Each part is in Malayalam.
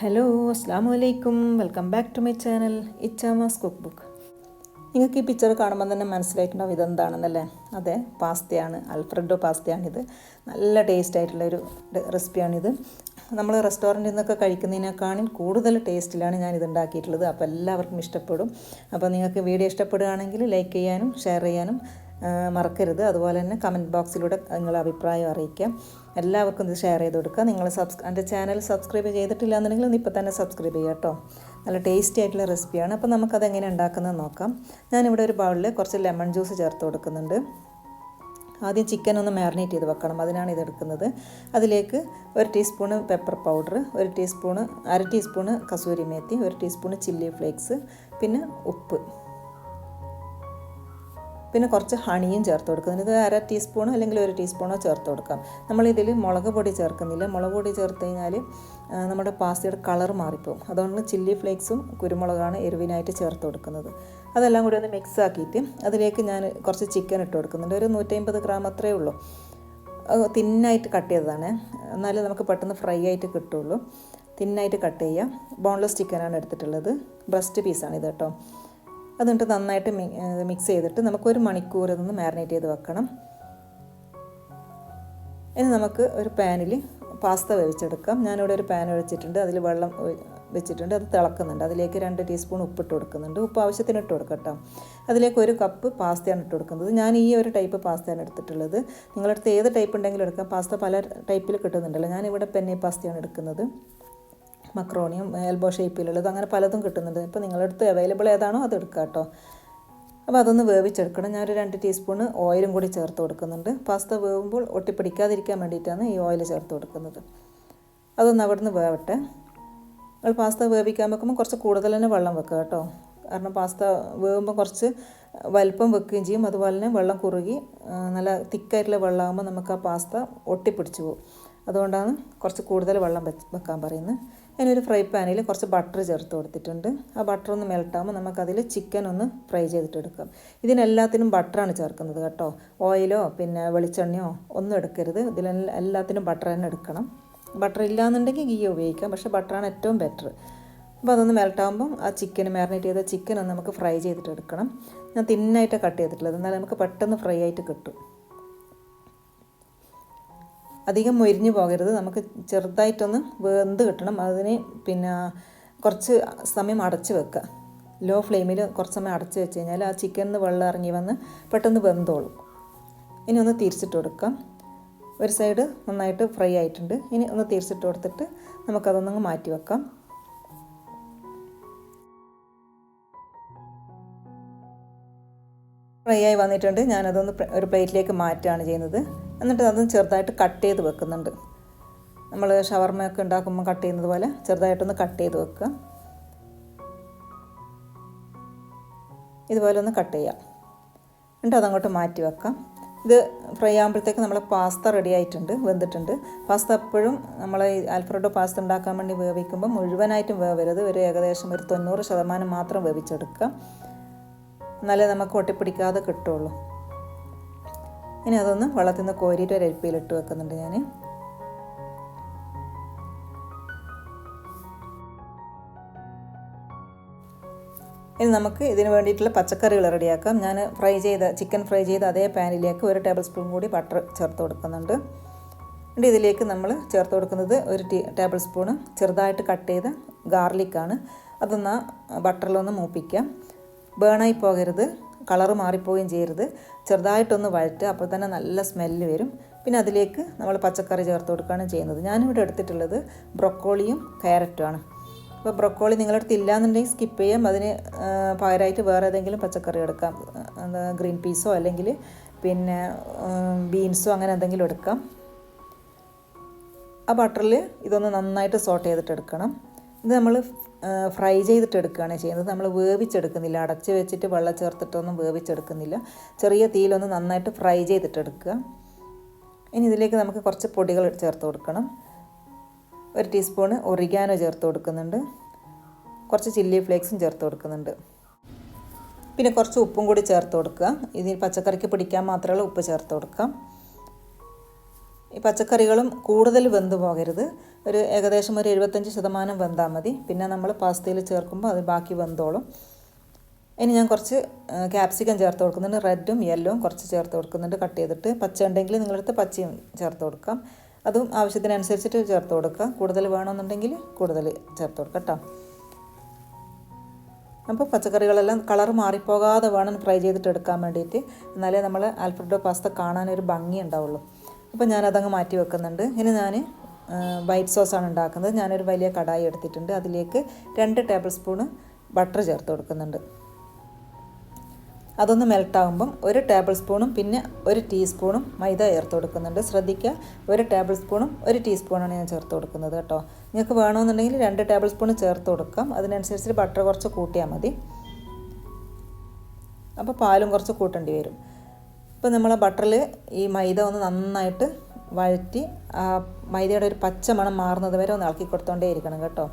ഹലോ അസ്സാം വലൈക്കും welcome back to my channel ഇച്ചാമാസ് cook book നിങ്ങൾക്ക് ഈ പിക്ചർ കാണുമ്പോൾ തന്നെ മനസ്സിലായിട്ടുണ്ടാവും ഇതെന്താണെന്നല്ലേ? അതെ പാസ്തയാണ് അൽഫ്രഡോ പാസ്തയാണിത്. നല്ല ടേസ്റ്റ് ആയിട്ടുള്ളൊരു റെസിപ്പിയാണിത് നമ്മൾ റെസ്റ്റോറന്റിൽ നിന്നൊക്കെ കഴിക്കുന്നതിനേക്കാളും കൂടുതൽ ടേസ്റ്റിലാണ് ഞാൻ ഇത് ഉണ്ടാക്കിയിട്ടുള്ളത് അപ്പോൾ എല്ലാവർക്കും ഇഷ്ടപ്പെടും. അപ്പോൾ നിങ്ങൾക്ക് വീഡിയോ ഇഷ്ടപ്പെടുകയാണെങ്കിൽ ലൈക്ക് ചെയ്യാനും ഷെയർ ചെയ്യാനും മറക്കരുത്. അതുപോലെ തന്നെ കമന്റ് ബോക്സിലൂടെ നിങ്ങളുടെ അഭിപ്രായം അറിയിക്കാം. എല്ലാവർക്കും ഇത് ഷെയർ ചെയ്ത് കൊടുക്കുക. നിങ്ങൾ സബ്സ് എന്റെ ചാനൽ സബ്സ്ക്രൈബ് ചെയ്തിട്ടില്ല എന്നുണ്ടെങ്കിൽ ഒന്ന് ഇപ്പോൾ തന്നെ സബ്സ്ക്രൈബ് ചെയ്യുക കേട്ടോ. നല്ല ടേസ്റ്റി ആയിട്ടുള്ള റെസിപ്പിയാണ് അപ്പോൾ നമുക്കത് എങ്ങനെ ഉണ്ടാക്കുന്നത് നോക്കാം. ഞാനിവിടെ ഒരു ബൗളിൽ കുറച്ച് ലെമൺ ജ്യൂസ് ചേർത്ത് കൊടുക്കുന്നുണ്ട്. ആദ്യം ചിക്കൻ ഒന്ന് മാറിനേറ്റ് ചെയ്ത് വെക്കണം. അതിനാണ് ഇതെടുക്കുന്നത് അതിലേക്ക് ഒരു ടീസ്പൂണ് പെപ്പർ പൗഡർ ഒരു ടീസ്പൂണ് അര ടീസ്പൂണ് കസൂരി മേത്തി ഒരു ടീസ്പൂണ് ചില്ലി ഫ്ലേക്സ് പിന്നെ ഉപ്പ്. പിന്നെ കുറച്ച് ഹണിയും ചേർത്ത് കൊടുക്കുക ഇത് അര ടീസ്പൂണോ അല്ലെങ്കിൽ ഒരു ടീസ്പൂണോ ചേർത്ത് കൊടുക്കാം. നമ്മളിതിൽ മുളക് പൊടി ചേർക്കുന്നില്ല. മുളക് പൊടി ചേർത്ത് കഴിഞ്ഞാൽ നമ്മുടെ പാസ്തയുടെ കളർ മാറിപ്പോകും. അതുകൊണ്ട് ചില്ലി ഫ്ലേക്സും കുരുമുളകാണ് എരിവിനായിട്ട് ചേർത്ത് കൊടുക്കുന്നത്. അതെല്ലാം കൂടി ഒന്ന് മിക്സ് ആക്കിയിട്ട് അതിലേക്ക് ഞാൻ കുറച്ച് ചിക്കൻ ഇട്ട് കൊടുക്കുന്നുണ്ട്. ഒരു നൂറ്റമ്പത് ഗ്രാം അത്രയേ ഉള്ളൂ. തിന്നായിട്ട് കട്ട് ചെയ്തതാണ്. എന്നാലേ നമുക്ക് പെട്ടെന്ന് ഫ്രൈ ആയിട്ട് കിട്ടുള്ളൂ. തിന്നായിട്ട് കട്ട് ചെയ്യാം. ബോൺലെസ് ചിക്കനാണ് എടുത്തിട്ടുള്ളത്. ബ്രസ്റ്റ് പീസാണ് ഇത് കേട്ടോ. അതുകൊണ്ട് നന്നായിട്ട് മിക്സ് ചെയ്തിട്ട് നമുക്കൊരു മണിക്കൂർ ഇതൊന്ന് മാരിനേറ്റ് ചെയ്ത് വെക്കണം. ഇനി നമുക്ക് ഒരു പാനിൽ പാസ്ത വേവിച്ചെടുക്കാം. ഞാനിവിടെ ഒരു പാൻ ഒഴിച്ചിട്ടുണ്ട്. അതിൽ വെള്ളം വെച്ചിട്ടുണ്ട്. അത് തിളക്കുന്നുണ്ട്. അതിലേക്ക് രണ്ട് ടീസ്പൂൺ ഉപ്പിട്ട് കൊടുക്കുന്നുണ്ട്. ഉപ്പ് ആവശ്യത്തിന് ഇട്ട് കൊടുക്കട്ടോ അതിലേക്ക് ഒരു കപ്പ് പാസ്തയാണ് ഇട്ട് കൊടുക്കുന്നത്. ഞാൻ ഈ ഒരു ടൈപ്പ് പാസ്തയാണ് എടുത്തിട്ടുള്ളത്. നിങ്ങളടുത്ത് ഏത് ടൈപ്പ് ഉണ്ടെങ്കിലും എടുക്കാം. പാസ്ത പല ടൈപ്പിൽ കിട്ടുന്നുണ്ടല്ലോ. ഞാനിവിടെ പെന്നെ പാസ്തയാണ് എടുക്കുന്നത്. മക്രോണിയും എൽബോ ഷേപ്പിലുള്ളത് അങ്ങനെ പലതും കിട്ടുന്നുണ്ട്. ഇപ്പോൾ നിങ്ങളുടെ അടുത്ത് അവൈലബിൾ ഏതാണോ അത് എടുക്കുക കേട്ടോ അപ്പോൾ അതൊന്ന് വേവിച്ചെടുക്കണം. ഞാനൊരു രണ്ട് ടീസ്പൂൺ ഓയിലും കൂടി ചേർത്ത് കൊടുക്കുന്നുണ്ട്. പാസ്ത വേവുമ്പോൾ ഒട്ടിപ്പിടിക്കാതിരിക്കാൻ വേണ്ടിയിട്ടാണ് ഈ ഓയിൽ ചേർത്ത് കൊടുക്കുന്നത്. അതൊന്ന് അവിടുന്ന് വേവട്ടെ. നിങ്ങൾ പാസ്ത വേവിക്കാൻ വെക്കുമ്പോൾ കുറച്ച് കൂടുതൽ തന്നെ വെള്ളം വെക്കുക കേട്ടോ കാരണം പാസ്ത വേവുമ്പോൾ കുറച്ച് വലിപ്പം വെക്കുകയും ചെയ്യും. അതുപോലെ തന്നെ വെള്ളം കുറുകി നല്ല തിക്കായിട്ടുള്ള വെള്ളമാകുമ്പോൾ നമുക്ക് ആ പാസ്ത ഒട്ടിപ്പിടിച്ച് പോകും. അതുകൊണ്ടാണ് കുറച്ച് കൂടുതൽ വെള്ളം വെക്കാൻ പറയുന്നത്. അതിനൊരു ഫ്രൈ പാനിൽ കുറച്ച് ബട്ടർ ചേർത്ത് കൊടുത്തിട്ടുണ്ട്. ആ ബട്ടർ ഒന്ന് മെൽട്ടാകുമ്പോൾ നമുക്കതിൽ ചിക്കൻ ഒന്ന് ഫ്രൈ ചെയ്തിട്ടെടുക്കാം ഇതിനെല്ലാത്തിനും ബട്ടറാണ് ചേർക്കുന്നത് കേട്ടോ. ഓയിലോ പിന്നെ വെളിച്ചെണ്ണയോ ഒന്നും എടുക്കരുത്. ഇതിൽ എല്ലാത്തിനും ബട്ടർ തന്നെ എടുക്കണം. ബട്ടർ ഇല്ലാന്നുണ്ടെങ്കിൽ ഗീ ഉപയോഗിക്കാം. പക്ഷേ ബട്ടറാണ് ഏറ്റവും ബെറ്റർ അപ്പോൾ അതൊന്ന് മെൽട്ടാകുമ്പം ആ ചിക്കൻ മാരിനേറ്റ് ചെയ്ത ചിക്കൻ ഒന്ന് നമുക്ക് ഫ്രൈ ചെയ്തിട്ട് എടുക്കണം. ഞാൻ തിന്നായിട്ട് കട്ട് ചെയ്തിട്ടുള്ളത്. എന്നാലും നമുക്ക് പെട്ടെന്ന് ഫ്രൈ ആയിട്ട് കിട്ടും. അധികം മൊരിഞ്ഞു പോകരുത്. നമുക്ക് ചെറുതായിട്ടൊന്ന് വെന്ത് കിട്ടണം. അതിന് പിന്നെ കുറച്ച് സമയം അടച്ച് വെക്കുക. ലോ ഫ്ലെയിമിൽ കുറച്ച് സമയം അടച്ച് വെച്ച് കഴിഞ്ഞാൽ ആ ചിക്കനിൽ വെള്ളം ഇറങ്ങി വന്ന് പെട്ടെന്ന് വെന്തോളും. ഇനി ഒന്ന് തിരിച്ചിട്ട് കൊടുക്കാം. ഒരു സൈഡ് നന്നായിട്ട് ഫ്രൈ ആയിട്ടുണ്ട്. ഇനി ഒന്ന് തിരിച്ചിട്ട് കൊടുത്തിട്ട് നമുക്കതൊന്നങ്ങ് മാറ്റി വെക്കാം. ഫ്രൈ ആയി വന്നിട്ടുണ്ട്. ഞാനതൊന്ന് ഒരു പ്ലേറ്റിലേക്ക് മാറ്റുകയാണ് ചെയ്യുന്നത്. എന്നിട്ട് അതും ചെറുതായിട്ട് കട്ട് ചെയ്ത് വെക്കുന്നുണ്ട്. നമ്മൾ ഷവർമയൊക്കെ ഉണ്ടാക്കുമ്പോൾ കട്ട് ചെയ്യുന്നത് പോലെ ചെറുതായിട്ടൊന്ന് കട്ട് ചെയ്ത് വെക്കുക. ഇതുപോലെ ഒന്ന് കട്ട് ചെയ്യാം. എന്നിട്ട് അതങ്ങോട്ട് മാറ്റി വെക്കാം. ഇത് ഫ്രൈ ആകുമ്പോഴത്തേക്ക് നമ്മൾ പാസ്ത റെഡി ആയിട്ടുണ്ട് വെന്തിട്ടുണ്ട്. പാസ്ത എപ്പോഴും നമ്മൾ ആൽഫ്രഡോ പാസ്ത ഉണ്ടാക്കാൻ വേണ്ടി വേവിക്കുമ്പോൾ മുഴുവനായിട്ടും വേവരുത്. ഒരു ഏകദേശം ഒരു തൊണ്ണൂറ് ശതമാനം മാത്രം വേവിച്ചെടുക്കുക. എന്നാലേ നമുക്ക് ഒട്ടിപ്പിടിക്കാതെ കിട്ടുള്ളൂ ഇനി അതൊന്ന് വെള്ളത്തിൽ നിന്ന് കോരിയിട്ട് ഒരു അരിപ്പയിലിട്ട് വെക്കുന്നുണ്ട് ഞാൻ ഇനി നമുക്ക് ഇതിന് വേണ്ടിയിട്ടുള്ള പച്ചക്കറികൾ റെഡിയാക്കാം. ഞാൻ ഫ്രൈ ചെയ്ത ചിക്കൻ ഫ്രൈ ചെയ്ത അതേ പാനിലേക്ക് ഒരു ടേബിൾ സ്പൂൺ കൂടി ബട്ടർ ചേർത്ത് കൊടുക്കുന്നുണ്ട്. എന്നിട്ട് ഇതിലേക്ക് നമ്മൾ ചേർത്ത് കൊടുക്കുന്നത് ഒരു ടീ ടേബിൾ സ്പൂൺ ചെറുതായിട്ട് കട്ട് ചെയ്ത ഗാർലിക്കാണ്. അതൊന്ന് ബട്ടറിലൊന്ന് മൂപ്പിക്കാം. ബേണായി പോകരുത്. കളറ് മാറിപ്പോവുകയും ചെയ്യരുത്. ചെറുതായിട്ടൊന്ന് വഴറ്റുക അപ്പോൾ തന്നെ നല്ല സ്മെല്ല് വരും. പിന്നെ അതിലേക്ക് നമ്മൾ പച്ചക്കറി ചേർത്ത് കൊടുക്കുകയാണ് ചെയ്യുന്നത്. ഞാനിവിടെ എടുത്തിട്ടുള്ളത് ബ്രൊക്കോളിയും ക്യാരറ്റുമാണ് അപ്പോൾ ബ്രൊക്കോളി നിങ്ങളുടെ അടുത്ത് ഇല്ലാന്നുണ്ടെങ്കിൽ സ്കിപ്പ് ചെയ്യാം. അതിന് പകരമായിട്ട് വേറെ ഏതെങ്കിലും പച്ചക്കറി എടുക്കാം. ഗ്രീൻ പീസോ അല്ലെങ്കിൽ പിന്നെ ബീൻസോ അങ്ങനെ എന്തെങ്കിലും എടുക്കാം. ആ ബട്ടറിൽ ഇതൊന്ന് നന്നായിട്ട് സോട്ട് ചെയ്തിട്ട് എടുക്കണം. ഇത് നമ്മൾ ഫ്രൈ ചെയ്തിട്ട് എടുക്കുകയാണ് ചെയ്യുന്നത്. നമ്മൾ വേവിച്ചെടുക്കുന്നില്ല. അടച്ച് വെച്ചിട്ട് വെള്ളം ചേർത്തിട്ടൊന്നും വേവിച്ചെടുക്കുന്നില്ല. ചെറിയ തീയിലൊന്ന് നന്നായിട്ട് ഫ്രൈ ചെയ്തിട്ടെടുക്കുക. ഇനി ഇതിലേക്ക് നമുക്ക് കുറച്ച് പൊടികൾ ചേർത്ത് കൊടുക്കണം. ഒരു ടീസ്പൂണ് ഒറിഗാനോ ചേർത്ത് കൊടുക്കുന്നുണ്ട്. കുറച്ച് ചില്ലി ഫ്ലേക്സും ചേർത്ത് കൊടുക്കുന്നുണ്ട്. പിന്നെ കുറച്ച് ഉപ്പും കൂടി ചേർത്ത് കൊടുക്കുക. ഇതിൽ പച്ചക്കറിക്ക് പിടിക്കാൻ മാത്രമേ ഉപ്പ് ചേർത്ത് കൊടുക്കാം. ഈ പച്ചക്കറികളും കൂടുതൽ വെന്ത് പോകരുത്. ഒരു ഏകദേശം ഒരു എഴുപത്തഞ്ച് ശതമാനം വെന്താൽ മതി. പിന്നെ നമ്മൾ പാസ്തയിൽ ചേർക്കുമ്പോൾ അത് ബാക്കി വെന്തോളും. ഇനി ഞാൻ കുറച്ച് ക്യാപ്സിക്കം ചേർത്ത് കൊടുക്കുന്നുണ്ട്. റെഡും യെല്ലോവും കുറച്ച് ചേർത്ത് കൊടുക്കുന്നുണ്ട് കട്ട് ചെയ്തിട്ട്. പച്ച ഉണ്ടെങ്കിൽ നിങ്ങളടുത്ത് പച്ചയും ചേർത്ത് കൊടുക്കാം. അതും ആവശ്യത്തിനനുസരിച്ചിട്ട് ചേർത്ത് കൊടുക്കുക കൂടുതൽ വേണമെന്നുണ്ടെങ്കിൽ കൂടുതൽ ചേർത്ത് കൊടുക്കാം കേട്ടോ. അപ്പോൾ പച്ചക്കറികളെല്ലാം കളർ മാറിപ്പോകാതെ വേണം ഫ്രൈ ചെയ്തിട്ട് എടുക്കാൻ വേണ്ടിയിട്ട്. എന്നാലേ നമ്മൾ ആൽഫ്രഡോ പാസ്ത കാണാനൊരു ഭംഗി ഉണ്ടാവുള്ളൂ. അപ്പോൾ ഞാനതങ്ങ് മാറ്റി വെക്കുന്നുണ്ട്. ഇനി ഞാൻ വൈറ്റ് സോസാണ് ഉണ്ടാക്കുന്നത്. ഞാനൊരു വലിയ കടായി എടുത്തിട്ടുണ്ട്. അതിലേക്ക് രണ്ട് ടേബിൾ സ്പൂണ് ബട്ടർ ചേർത്ത് കൊടുക്കുന്നുണ്ട്. അതൊന്ന് മെൽട്ടാകുമ്പം ഒരു ടേബിൾ സ്പൂണും പിന്നെ ഒരു ടീസ്പൂണും മൈദ ചേർത്ത് കൊടുക്കുന്നുണ്ട്. ശ്രദ്ധിക്കുക ഒരു ടേബിൾ സ്പൂണും ഒരു ടീസ്പൂണാണ് ഞാൻ ചേർത്ത് കൊടുക്കുന്നത് കേട്ടോ. നിങ്ങൾക്ക് വേണമെന്നുണ്ടെങ്കിൽ രണ്ട് ടേബിൾ സ്പൂൺ ചേർത്ത് കൊടുക്കാം. അതിനനുസരിച്ച് ബട്ടർ കുറച്ച് കൂട്ടിയാൽ മതി. അപ്പോൾ പാലും കുറച്ച് കൂട്ടേണ്ടി വരും. ഇപ്പോൾ നമ്മൾ ബട്ടറിൽ ഈ മൈദ ഒന്ന് നന്നായിട്ട് വഴറ്റി ആ മൈദയുടെ ഒരു പച്ച മണം മാറുന്നത് വരെ ഒന്ന് ഇളക്കി കൊടുത്തോണ്ടേ ഇരിക്കണം കേട്ടോ.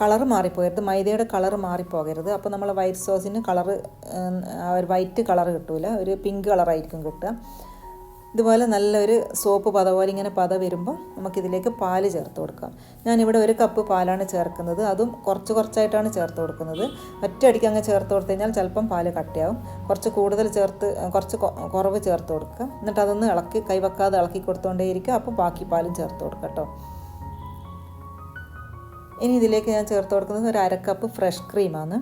കളർ മാറിപ്പോകരുത്. മൈദയുടെ കളർ മാറിപ്പോകരുത്. അപ്പോൾ നമ്മൾ വൈറ്റ് സോസിന് കളറ് ഒരു വൈറ്റ് കളർ കിട്ടില്ല ഒരു പിങ്ക് കളറായിരിക്കും കിട്ടുക. ഇതുപോലെ നല്ലൊരു സോപ്പ് പത പോലെ ഇങ്ങനെ പത വരുമ്പോൾ നമുക്കിതിലേക്ക് പാൽ ചേർത്ത് കൊടുക്കാം. ഞാനിവിടെ ഒരു കപ്പ് പാലാണ് ചേർക്കുന്നത്. അതും കുറച്ച് കുറച്ചായിട്ടാണ് ചേർത്ത് കൊടുക്കുന്നത്. ഒറ്റയടിക്ക് അങ്ങ് ചേർത്ത് കൊടുത്തു കഴിഞ്ഞാൽ ചിലപ്പം പാൽ കട്ടിയാവും. കുറച്ച് കൂടുതൽ ചേർത്ത് കുറച്ച് കുറവ് ചേർത്ത് കൊടുക്കുക എന്നിട്ട് അതൊന്ന് ഇളക്കി കൈവെക്കാതെ ഇളക്കി കൊടുത്തുകൊണ്ടേയിരിക്കുക അപ്പോൾ ബാക്കി പാലും ചേർത്ത് കൊടുക്കുക കേട്ടോ. ഇനി ഇതിലേക്ക് ഞാൻ ചേർത്ത് കൊടുക്കുന്നത് ഒരു അരക്കപ്പ് ഫ്രഷ് ക്രീമാണ്.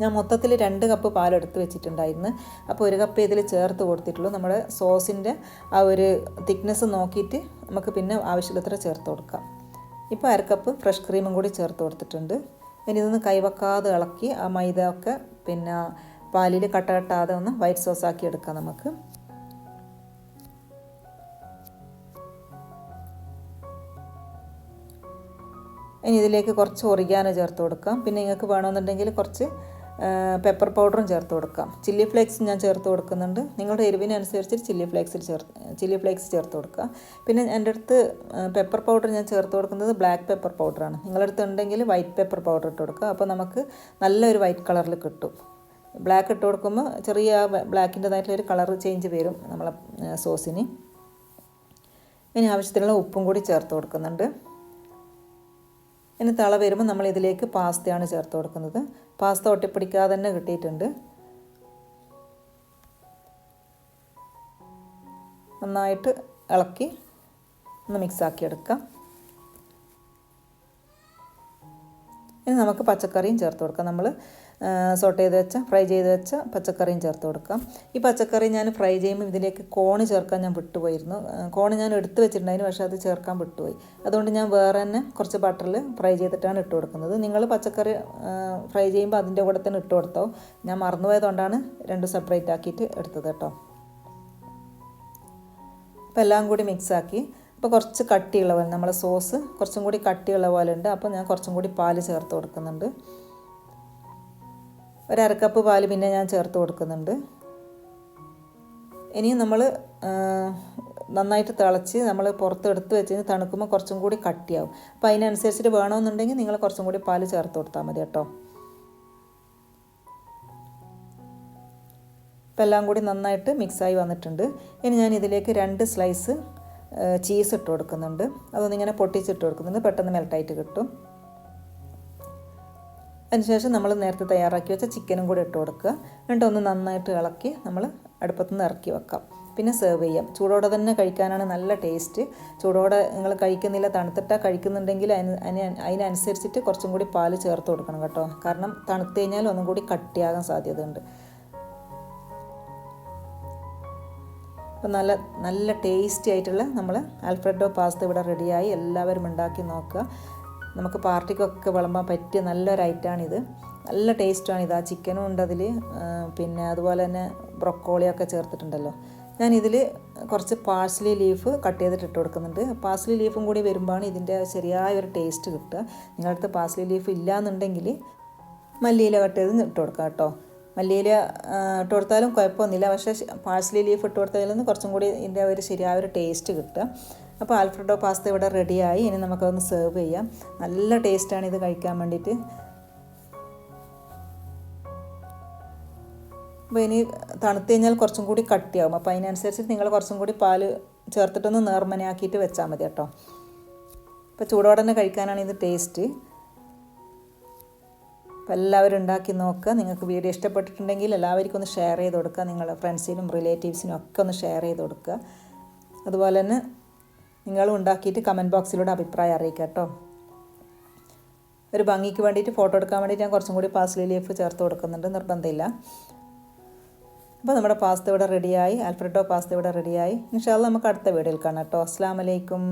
ഞാൻ മൊത്തത്തിൽ രണ്ട് കപ്പ് പാലെടുത്ത് വെച്ചിട്ടുണ്ടായിരുന്നു. അപ്പോൾ ഒരു കപ്പ് ഇതിൽ ചേർത്ത് കൊടുത്തിട്ടുള്ളൂ. നമ്മുടെ സോസിന്റെ ആ ഒരു തിക്നെസ് നോക്കിയിട്ട് നമുക്ക് പിന്നെ ആവശ്യമുള്ളത്ര ചേർത്ത് കൊടുക്കാം. ഇപ്പോൾ അരക്കപ്പ് ഫ്രഷ് ക്രീമും കൂടി ചേർത്ത് കൊടുത്തിട്ടുണ്ട്. ഇനി ഇതൊന്ന് കൈവക്കാതെ ഇളക്കി ആ മൈദ ഒക്കെ പിന്നെ പാലിൽ കട്ട കട്ടാതെ ഒന്ന് വൈറ്റ് സോസ് ആക്കി എടുക്കാം നമുക്ക്. ഇനി ഇതിലേക്ക് കുറച്ച് ഒറിഗാനോ ചേർത്ത് കൊടുക്കാം. പിന്നെ നിങ്ങൾക്ക് വേണമെന്നുണ്ടെങ്കിൽ കുറച്ച് പെപ്പർ പൗഡറും ചേർത്ത് കൊടുക്കാം. ചില്ലി ഫ്ലേക്സ് ഞാൻ ചേർത്ത് കൊടുക്കുന്നുണ്ട്. നിങ്ങളുടെ എരിവിനനുസരിച്ച് ചില്ലി ഫ്ലേക്സിൽ ചേർത്ത് ചില്ലി ഫ്ലേക്സ് ചേർത്ത് കൊടുക്കുക. പിന്നെ എന്റെ അടുത്ത് പെപ്പർ പൗഡർ ഞാൻ ചേർത്ത് കൊടുക്കുന്നത് ബ്ലാക്ക് പെപ്പർ പൗഡറാണ് നിങ്ങളുടെ അടുത്ത് ഉണ്ടെങ്കിൽ വൈറ്റ് പെപ്പർ പൗഡർ ഇട്ട് കൊടുക്കുക. അപ്പോൾ നമുക്ക് നല്ലൊരു വൈറ്റ് കളറിൽ കിട്ടും. ബ്ലാക്ക് ഇട്ട് കൊടുക്കുമ്പോൾ ചെറിയ ബ്ലാക്കിന്റെതായിട്ടുള്ള ഒരു കളർ ചേഞ്ച് വരും നമ്മളെ സോസിന് ഇനി ആവശ്യത്തിനുള്ള ഉപ്പും കൂടി ചേർത്ത് കൊടുക്കുന്നുണ്ട്. ഇനി തള വരുമ്പോൾ നമ്മൾ ഇതിലേക്ക് പാസ്തയാണ് ചേർത്ത് കൊടുക്കുന്നത്. പാസ്ത ഒട്ടിപ്പിടിക്കാതെ തന്നെ കിട്ടിയിട്ടുണ്ട്. നന്നായിട്ട് ഇളക്കി ഒന്ന് മിക്സാക്കി എടുക്കാം. ഇനി നമുക്ക് പച്ചക്കറിയും ചേർത്ത് കൊടുക്കാം. നമ്മൾ സോട്ട് ചെയ്ത് വെച്ച ഫ്രൈ ചെയ്ത് വെച്ച പച്ചക്കറിയും ചേർത്ത് കൊടുക്കാം. ഈ പച്ചക്കറി ഞാൻ ഫ്രൈ ചെയ്യുമ്പോൾ ഇതിലേക്ക് കോണ് ചേർക്കാൻ ഞാൻ വിട്ടുപോയിരുന്നു. കോണ് ഞാൻ എടുത്ത് വെച്ചിട്ടുണ്ടായിരുന്നു പക്ഷേ അത് ചേർക്കാൻ വിട്ടുപോയി. അതുകൊണ്ട് ഞാൻ വേറെ തന്നെ കുറച്ച് ബട്ടറിൽ ഫ്രൈ ചെയ്തിട്ടാണ് ഇട്ട് കൊടുക്കുന്നത്. നിങ്ങൾ പച്ചക്കറി ഫ്രൈ ചെയ്യുമ്പോൾ അതിന്റെ കൂടെ തന്നെ ഇട്ട് കൊടുത്തോ. ഞാൻ മറന്നുപോയതുകൊണ്ടാണ് രണ്ട് സെപ്പറേറ്റ് ആക്കിയിട്ട് എടുത്തത് കേട്ടോ. അപ്പോൾ എല്ലാം കൂടി മിക്സാക്കി അപ്പോൾ കുറച്ച് കട്ടിയുള്ള പോലെ നമ്മളെ സോസ് കുറച്ചും കൂടി കട്ടിയുള്ള പോലെ ഉണ്ട്. അപ്പോൾ ഞാൻ കുറച്ചും കൂടി പാൽ ചേർത്ത് കൊടുക്കുന്നുണ്ട്. ഒരു പാൽ പിന്നെ ഞാൻ ചേർത്ത് കൊടുക്കുന്നുണ്ട്. ഇനിയും നമ്മൾ നന്നായിട്ട് തിളച്ച് നമ്മൾ പുറത്ത് എടുത്ത് വെച്ച് തണുക്കുമ്പോൾ കുറച്ചും കൂടി കട്ടിയാവും. അപ്പോൾ അതിനനുസരിച്ചിട്ട് വേണമെന്നുണ്ടെങ്കിൽ നിങ്ങൾ കുറച്ചും കൂടി പാൽ ചേർത്ത് കൊടുത്താൽ മതി കേട്ടോ. ഇപ്പം എല്ലാം കൂടി നന്നായിട്ട് മിക്സായി വന്നിട്ടുണ്ട്. ഇനി ഞാൻ ഇതിലേക്ക് രണ്ട് സ്ലൈസ് ചീസ് ഇട്ട് കൊടുക്കുന്നുണ്ട്. അതൊന്നിങ്ങനെ പൊട്ടിച്ചിട്ട് കൊടുക്കുന്നുണ്ട്. പെട്ടെന്ന് മെൽട്ടായിട്ട് കിട്ടും. അതിനുശേഷം നമ്മൾ നേരത്തെ തയ്യാറാക്കി വെച്ച ചിക്കനും കൂടി ഇട്ട് കൊടുക്കുക. എന്നിട്ട് ഒന്ന് നന്നായിട്ട് ഇളക്കി നമ്മൾ അടുപ്പത്തു നിന്ന് ഇറക്കി വെക്കാം. പിന്നെ സെർവ് ചെയ്യാം. ചൂടോടെ തന്നെ കഴിക്കാനാണ് നല്ല ടേസ്റ്റ് ചൂടോടെ നിങ്ങൾ കഴിക്കുന്നില്ല തണുത്തിട്ടാണ് കഴിക്കുന്നുണ്ടെങ്കിൽ അതിന് അതിനനുസരിച്ചിട്ട് കുറച്ചും കൂടി പാൽ ചേർത്ത് കൊടുക്കണം കേട്ടോ. കാരണം തണുത്തു കഴിഞ്ഞാൽ ഒന്നും കൂടി കട്ടിയാകാൻ സാധ്യതയുണ്ട്. അപ്പം നല്ല നല്ല ടേസ്റ്റി ആയിട്ടുള്ള നമ്മൾ ആൽഫ്രെഡോ പാസ്ത ഇവിടെ റെഡിയായി എല്ലാവരും ഉണ്ടാക്കി നോക്കുക. നമുക്ക് പാർട്ടിക്കൊക്കെ വിളമ്പാൻ പറ്റിയ നല്ലൊരു ഐറ്റമാണിത് നല്ല ടേസ്റ്റാണിത്. ആ ചിക്കനും ഉണ്ട് അതിൽ പിന്നെ അതുപോലെ തന്നെ ബ്രൊക്കോളിയൊക്കെ ചേർത്തിട്ടുണ്ടല്ലോ. ഞാനിതിൽ കുറച്ച് പാഴ്സലി ലീഫ് കട്ട് ചെയ്തിട്ട് ഇട്ട് കൊടുക്കുന്നുണ്ട്. പാഴ്സലി ലീഫും കൂടി വരുമ്പോഴാണ് ഇതിന്റെ ശരിയായ ഒരു ടേസ്റ്റ് കിട്ടുക. നിങ്ങളടുത്ത് പാഴ്സലി ലീഫ് ഇല്ലയെന്നുണ്ടെങ്കിൽ മല്ലിയില കട്ട് ചെയ്ത് ഇട്ട് കൊടുക്കാം കേട്ടോ. മല്ലിയില ഇട്ട് കൊടുത്താലും കുഴപ്പമൊന്നുമില്ല. പക്ഷേ പാഴ്സലി ലീഫ് ഇട്ട് കൊടുത്തതിൽ നിന്ന് കുറച്ചും കൂടി ഇതിന്റെ ഒരു ശരിയായ ഒരു ടേസ്റ്റ് കിട്ടുക. അപ്പോൾ ആൽഫ്രഡോ പാസ്ത ഇവിടെ റെഡിയായി. ഇനി നമുക്കതൊന്ന് സെർവ് ചെയ്യാം. നല്ല ടേസ്റ്റാണ് ഇത് കഴിക്കാൻ വേണ്ടിയിട്ട്. അപ്പോൾ ഇനി തണുത്ത് കഴിഞ്ഞാൽ കുറച്ചും കൂടി കട്ടിയാവും. അപ്പോൾ അതിനനുസരിച്ച് നിങ്ങൾ കുറച്ചും കൂടി പാൽ ചേർത്തിട്ടൊന്ന് നേർമനയാക്കിയിട്ട് വെച്ചാൽ മതി കേട്ടോ. അപ്പോൾ ചൂടോടെ തന്നെ കഴിക്കാനാണ് ഇത് ടേസ്റ്റ് അപ്പോൾ എല്ലാവരും ഉണ്ടാക്കി നോക്കുക. നിങ്ങൾക്ക് വീഡിയോ ഇഷ്ടപ്പെട്ടിട്ടുണ്ടെങ്കിൽ എല്ലാവർക്കും ഒന്ന് ഷെയർ ചെയ്ത് കൊടുക്കുക. നിങ്ങളുടെ ഫ്രണ്ട്സിനും റിലേറ്റീവ്സിനും ഒക്കെ ഒന്ന് ഷെയർ ചെയ്ത് കൊടുക്കുക. അതുപോലെ തന്നെ നിങ്ങളും ഉണ്ടാക്കിയിട്ട് കമന്റ് ബോക്സിലൂടെ അഭിപ്രായം അറിയിക്കുക കേട്ടോ. ഒരു ഭംഗിക്ക് വേണ്ടിയിട്ട് ഫോട്ടോ എടുക്കാൻ വേണ്ടിയിട്ട് ഞാൻ കുറച്ചും കൂടി പാസ്ലി ലീഫ് ചേർത്ത് കൊടുക്കുന്നുണ്ട് നിർബന്ധമില്ല. അപ്പോൾ നമ്മുടെ പാസ്ത ഇവിടെ റെഡിയായി അൽഫ്രഡോ പാസ്ത ഇവിടെ റെഡിയായി ഇൻഷാല്ല നമുക്ക് അടുത്ത വീഡിയോയിൽ കാണാം കേട്ടോ. അസ്സാം വലൈക്കും